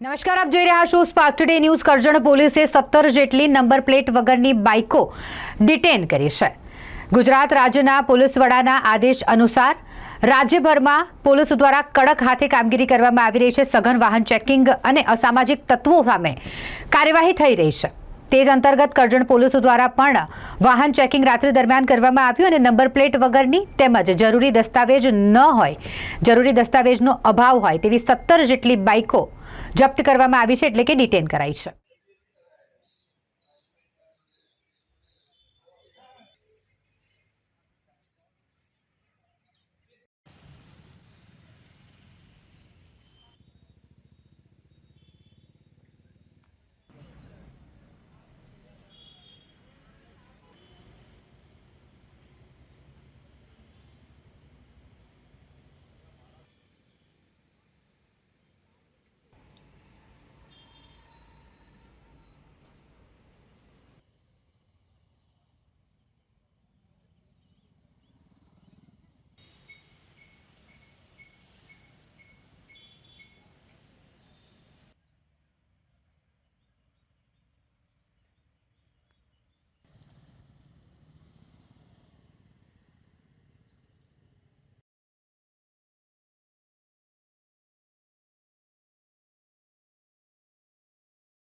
નમસ્કાર, આપ જોઈ રહ્યા છો સ્પાર્ક ટુડે ન્યૂઝ કરજણ પોલીસે સત્તર જેટલી નંબર પ્લેટ વગરની બાઇકો ડિટેન કરી છે. ગુજરાત રાજ્યના પોલીસ વડાના આદેશ અનુસાર રાજ્યભરમાં પોલીસ દ્વારા કડક હાથે કામગીરી કરવામાં આવી રહી છે. સઘન વાહન ચેકિંગ અને અસામાજિક તત્વો સામે કાર્યવાહી થઈ રહી છે. તે જ અંતર્ગત કરજણ પોલીસ દ્વારા પણ વાહન ચેકિંગ રાત્રિ દરમિયાન કરવામાં આવ્યું અને નંબર પ્લેટ વગરની તેમજ જરૂરી દસ્તાવેજ ન હોય, જરૂરી દસ્તાવેજનો અભાવ હોય તેવી સત્તર જેટલી બાઇકો જપ્ત કરવામાં આવી છે એટલે કે ડિટેન કરાઈ છે.